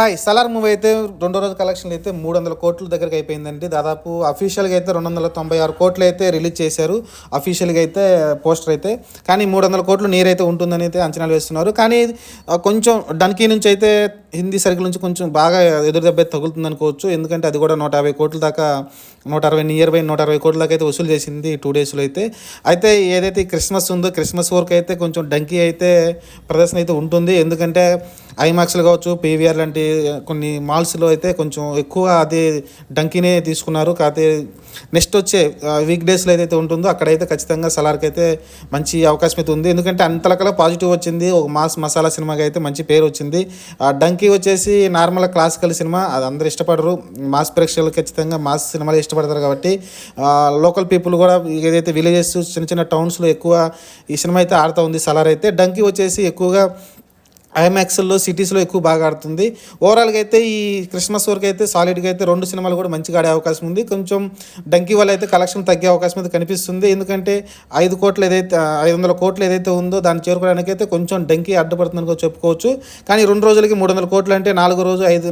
Hi Salaar movie అయితే రెండో రోజు కలెక్షన్లు అయితే మూడు వందల కోట్ల దగ్గరికి అయిపోయిందండి. దాదాపు అఫీషియల్గా అయితే రెండు వందల తొంభై ఆరు కోట్లు అయితే రిలీజ్ చేశారు. అఫీషియల్గా అయితే పోస్టర్ అయితే. కానీ మూడు వందల కోట్లు నీరైతే ఉంటుందని అయితే అంచనాలు వేస్తున్నారు. కానీ కొంచెం డన్కీ నుంచి అయితే హిందీ సర్కిల్ నుంచి కొంచెం బాగా ఎదురు దెబ్బ తగులుతుంది అనుకోవచ్చు ఎందుకంటే అది కూడా నూట యాభై కోట్ల దాకా నూట అరవై నియర్ బై నూట అరవై కోట్ల దాకా అయితే వసూలు చేసింది టూ డేస్లో అయితే. అయితే ఏదైతే క్రిస్మస్ ఉందో క్రిస్మస్ వరకు అయితే కొంచెం డంకీ అయితే ప్రదర్శన అయితే ఉంటుంది. ఎందుకంటే ఐమాక్స్లు కావచ్చు పీవీఆర్ లాంటి కొన్ని మాల్స్లో అయితే కొంచెం ఎక్కువ అది డంకీనే తీసుకున్నారు. కాకపోతే నెక్స్ట్ వచ్చే వీక్ డేస్లో ఏదైతే ఉంటుందో అక్కడైతే ఖచ్చితంగా సలార్కి అయితే మంచి అవకాశం అయితే ఉంది. ఎందుకంటే అంతలకలా పాజిటివ్ వచ్చింది. ఒక మాస్ మసాలా సినిమాకి అయితే మంచి పేరు వచ్చింది. ఆ డంకీ వచ్చేసి నార్మల్ క్లాసికల్ సినిమా అది అందరు ఇష్టపడరు. మాస్ ప్రేక్షకులు ఖచ్చితంగా మాస్ సినిమాలు ఇష్టపడతారు కాబట్టి లోకల్ పీపుల్ కూడా ఏదైతే విలేజెస్ చిన్న చిన్న టౌన్స్లో ఎక్కువ ఈ సినిమా అయితే ఆడుతూ ఉంది సలార్ అయితే. డంకీ వచ్చేసి ఎక్కువగా ఐఎంఎక్స్లో సిటీస్లో ఎక్కువ బాగా ఆడుతుంది. ఓవరాల్గా అయితే ఈ క్రిస్మస్ వరకు అయితే సాలిడ్గా అయితే రెండు సినిమాలు కూడా మంచిగా ఆడే అవకాశం ఉంది. కొంచెం డంకీ వల్ల అయితే కలెక్షన్ తగ్గే అవకాశం అయితే కనిపిస్తుంది. ఎందుకంటే ఐదు కోట్లు ఏదైతే ఐదు వందల కోట్లు ఏదైతే ఉందో దాన్ని చేరుకోవడానికి అయితే కొంచెం డంకీ అడ్డపడుతుందని చెప్పుకోవచ్చు. కానీ రెండు రోజులకి మూడు వందల కోట్లు అంటే నాలుగో రోజు ఐదు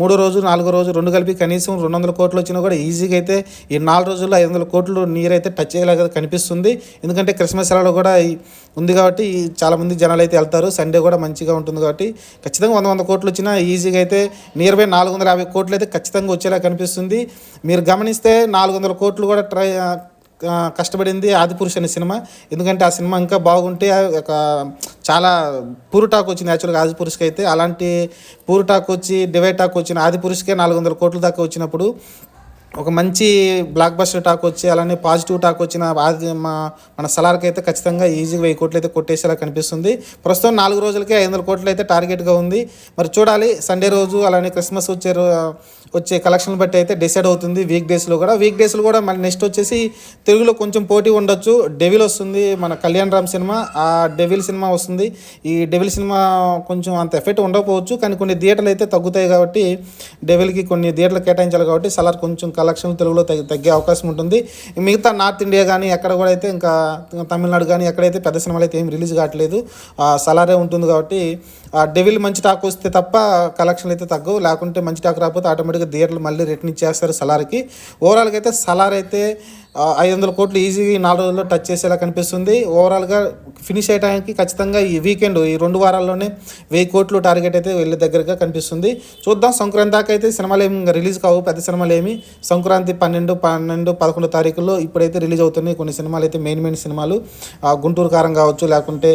మూడో రోజు నాలుగో రోజు రెండు కలిపి కనీసం రెండు వందల కోట్లు వచ్చినా కూడా ఈజీగా అయితే ఈ నాలుగు రోజుల్లో ఐదు వందల కోట్లు నీరు అయితే టచ్ అయ్యేలాగా కనిపిస్తుంది. ఎందుకంటే క్రిస్మస్ సెలవులు కూడా ఉంది కాబట్టి చాలామంది జనాలు అయితే వెళ్తారు. సండే కూడా మంచిగా ఉంటుంది కాబట్టి ఖచ్చితంగా వంద వంద కోట్లు వచ్చినా ఈజీగా అయితే నియర్ బై నాలుగు వందల యాభై కోట్లు అయితే ఖచ్చితంగా వచ్చేలా కనిపిస్తుంది. మీరు గమనిస్తే నాలుగు వందల కోట్లు కూడా ట్రై కష్టపడింది ఆదిపురుష్ అనే సినిమా. ఎందుకంటే ఆ సినిమా ఇంకా బాగుంటే ఆ ఒక చాలా పూరుటాక్ వచ్చింది. యాక్చువల్గా ఆదిపురుష్కి అయితే అలాంటి పూరుటాక్ వచ్చి డివైడ్ టాక్ వచ్చిన ఆదిపురుష్కే నాలుగు వందల కోట్ల దాకా వచ్చినప్పుడు ఒక మంచి బ్లాక్ బస్టర్ టాక్ వచ్చి అలానే పాజిటివ్ టాక్ వచ్చిన మా మన సలార్కి అయితే ఖచ్చితంగా ఈజీగా వెయ్యి కోట్లు అయితే కొట్టేసేలా కనిపిస్తుంది. ప్రస్తుతం నాలుగు రోజులకే ఐదు వందల కోట్లు అయితే టార్గెట్గా ఉంది. మరి చూడాలి సండే రోజు అలానే క్రిస్మస్ వచ్చే వచ్చే కలెక్షన్ బట్టి అయితే డిసైడ్ అవుతుంది వీక్ డేస్లో కూడా. వీక్ డేస్లో కూడా మళ్ళీ నెక్స్ట్ వచ్చేసి తెలుగులో కొంచెం పోటీ ఉండొచ్చు. డెవిల్ వస్తుంది మన కళ్యాణ్ రామ్ సినిమా. ఆ డెవిల్ సినిమా వస్తుంది. ఈ డెవిల్ సినిమా కొంచెం అంత ఎఫెక్ట్ ఉండకపోవచ్చు. కానీ కొన్ని థియేటర్లు అయితే తగ్గుతాయి కాబట్టి డెవిల్కి కొన్ని థియేటర్లు కేటాయించాలి కాబట్టి సలార్ కొంచెం కలెక్షన్ తెలుగులో తగ్గే అవకాశం ఉంటుంది. మిగతా నార్త్ ఇండియా కానీ ఎక్కడ కూడా అయితే ఇంకా తమిళనాడు కానీ ఎక్కడైతే పెద్ద సినిమాలు అయితే ఏం రిలీజ్ కావట్లేదు సలారే ఉంటుంది కాబట్టి డెవిల్ మంచి టాక్ వస్తే తప్ప కలెక్షన్లు అయితే తగ్గవు. లేకుంటే మంచి టాక్ రాకపోతే ఆటోమేటిక్గా థియేటర్లు మళ్ళీ రిటర్న్ ఇచ్చేస్తారు సలార్కి. ఓవరాల్గా అయితే సలార్ అయితే ఐదు వందల కోట్లు ఈజీగా ఈ నాలుగు రోజుల్లో టచ్ చేసేలా కనిపిస్తుంది. ఓవరాల్గా ఫినిష్ అయ్యడానికి ఖచ్చితంగా ఈ వీకెండ్ ఈ రెండు వారాల్లోనే వెయ్యి కోట్లు టార్గెట్ అయితే వెళ్ళే దగ్గరగా కనిపిస్తుంది. చూద్దాం సంక్రాంతి దాకా అయితే సినిమాలు ఏమి రిలీజ్ కావు పెద్ద సినిమాలు ఏమి. సంక్రాంతి పన్నెండు పన్నెండు పదకొండు తారీఖుల్లో ఇప్పుడైతే రిలీజ్ అవుతున్నాయి కొన్ని సినిమాలు. అయితే మెయిన్ మెయిన్ సినిమాలు గుంటూరు కారం కావచ్చు లేకుంటే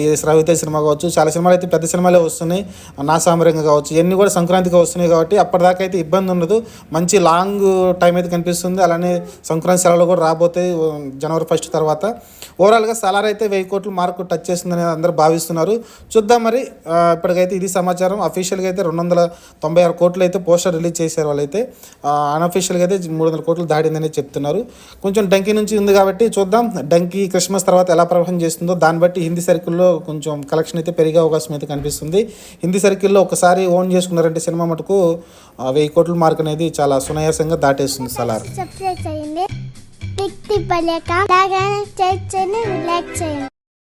ఈ శ్రవిత సినిమా కావచ్చు. చాలా సినిమాలు అయితే పెద్ద సినిమాలే వస్తున్నాయి. నా సామరంగా కావచ్చు. ఇవన్నీ కూడా సంక్రాంతికి వస్తున్నాయి కాబట్టి అప్పటిదాకా అయితే ఇబ్బంది ఉండదు. మంచి లాంగ్ టైం అయితే కనిపిస్తుంది. అలానే సంక్రాంతి సెలవులు కూడా రాబోతాయి జనవరి ఫస్ట్ తర్వాత. ఓవరాల్గా సలార్ అయితే వెయ్యి కోట్లు మార్కు టచ్ చేస్తుందని అందరూ భావిస్తున్నారు. చూద్దాం మరి ఇప్పటికైతే ఇది సమాచారం. అఫీషియల్గా అయితే రెండు వందల తొంభై ఆరు కోట్లు అయితే పోస్టర్ రిలీజ్ చేశారు వాళ్ళైతే. అన్అఫీషియల్గా అయితే మూడు వందల కోట్లు దాడిందని చెప్తున్నారు. కొంచెం డంకీ నుంచి ఉంది కాబట్టి చూద్దాం. డంకీ క్రిస్మస్ తర్వాత ఎలా ప్రభావం చేస్తుందో దాన్ని బట్టి హిందీ సర్కిల్లో కొంచెం కలెక్షన్ అయితే పెరిగే అవకాశం అయితే కనిపిస్తుంది. హిందీ సర్కిల్లో ఒకసారి ఓన్ చేసుకున్నారంటే సినిమా మటుకు వెయ్యి కోట్ల మార్క్ అనేది చాలా సునాయాసంగా దాటేస్తుంది సలార్. చేయండి.